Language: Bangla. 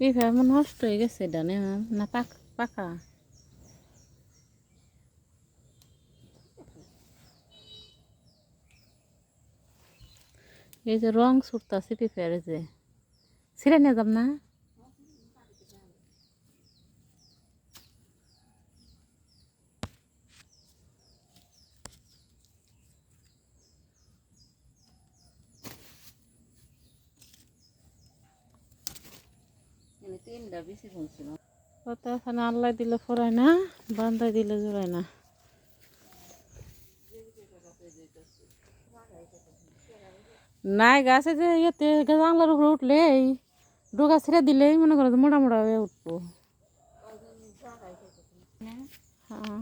পিফা মনে নষ্ট হয়ে গেছে ডানে না? পাক, পাকা। এই যে রং সুরতাছে পিফার যে। ছিঁড়ে নিয়ে যাব না? তিনটা বেশি বুনছিল কথা এখানে আল্লাহ দিলে ফোরায় না, বান্দায় দিলে জোড়ায় না। নাই গাছে যে ইয়েতে জাংলার উপরে উঠলে এই ডোগা ছেড়ে দিলেই মনে করো মোটা মোটা হয়ে উঠবো। হ্যাঁ।